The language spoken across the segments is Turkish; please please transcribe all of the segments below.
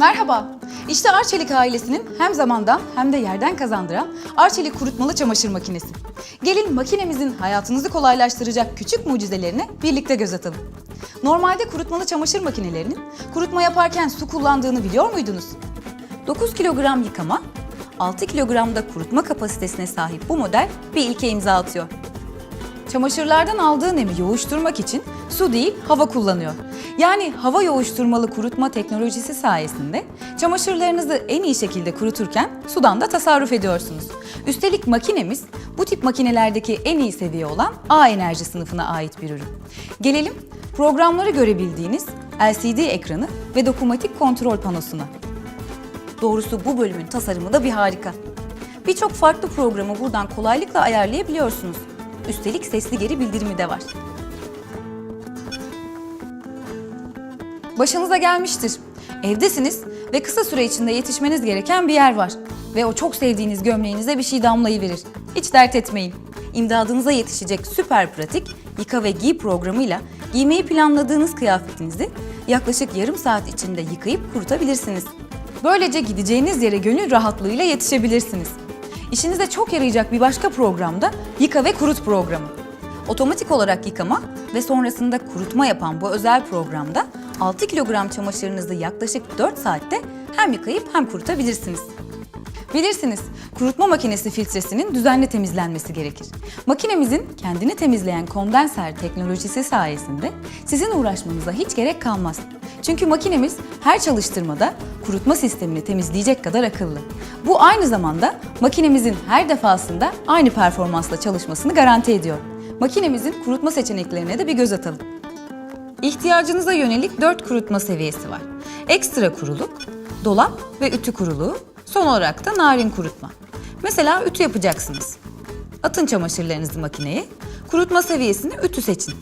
Merhaba. İşte Arçelik ailesinin hem zamandan hem de yerden kazandıran Arçelik kurutmalı çamaşır makinesi. Gelin makinemizin hayatınızı kolaylaştıracak küçük mucizelerine birlikte göz atalım. Normalde kurutmalı çamaşır makinelerinin kurutma yaparken su kullandığını biliyor muydunuz? 9 kilogram yıkama, 6 kilogram da kurutma kapasitesine sahip bu model bir ilke imza atıyor. Çamaşırlardan aldığı nemi yoğuşturmak için su değil hava kullanıyor. Yani hava yoğuşturmalı kurutma teknolojisi sayesinde çamaşırlarınızı en iyi şekilde kuruturken sudan da tasarruf ediyorsunuz. Üstelik makinemiz bu tip makinelerdeki en iyi seviye olan A enerji sınıfına ait bir ürün. Gelelim programları görebildiğiniz LCD ekranı ve dokunmatik kontrol panosuna. Doğrusu bu bölümün tasarımı da bir harika. Birçok farklı programı buradan kolaylıkla ayarlayabiliyorsunuz. Üstelik sesli geri bildirimi de var. Başınıza gelmiştir. Evdesiniz ve kısa süre içinde yetişmeniz gereken bir yer var. Ve o çok sevdiğiniz gömleğinize bir şey damlayıverir. Hiç dert etmeyin. İmdadınıza yetişecek süper pratik yıka ve giy programıyla giymeyi planladığınız kıyafetinizi yaklaşık yarım saat içinde yıkayıp kurutabilirsiniz. Böylece gideceğiniz yere gönül rahatlığıyla yetişebilirsiniz. İşinize çok yarayacak bir başka program da Yıka ve Kurut programı. Otomatik olarak yıkama ve sonrasında kurutma yapan bu özel programda 6 kilogram çamaşırınızı yaklaşık 4 saatte hem yıkayıp hem kurutabilirsiniz. Bilirsiniz, kurutma makinesi filtresinin düzenli temizlenmesi gerekir. Makinemizin kendini temizleyen kondenser teknolojisi sayesinde sizin uğraşmanıza hiç gerek kalmaz. Çünkü makinemiz her çalıştırmada kurutma sistemini temizleyecek kadar akıllı. Bu aynı zamanda makinemizin her defasında aynı performansla çalışmasını garanti ediyor. Makinemizin kurutma seçeneklerine de bir göz atalım. İhtiyacınıza yönelik 4 kurutma seviyesi var. Ekstra kuruluk, dolap ve ütü kuruluğu, son olarak da narin kurutma. Mesela ütü yapacaksınız. Atın çamaşırlarınızı makineye, kurutma seviyesini ütü seçin.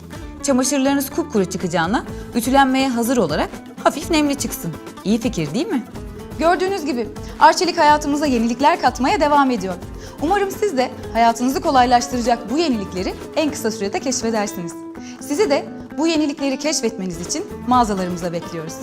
Çamaşırlarınız kupkuru çıkacağına ütülenmeye hazır olarak hafif nemli çıksın. İyi fikir değil mi? Gördüğünüz gibi Arçelik hayatımıza yenilikler katmaya devam ediyor. Umarım siz de hayatınızı kolaylaştıracak bu yenilikleri en kısa sürede keşfedersiniz. Sizi de bu yenilikleri keşfetmeniz için mağazalarımıza bekliyoruz.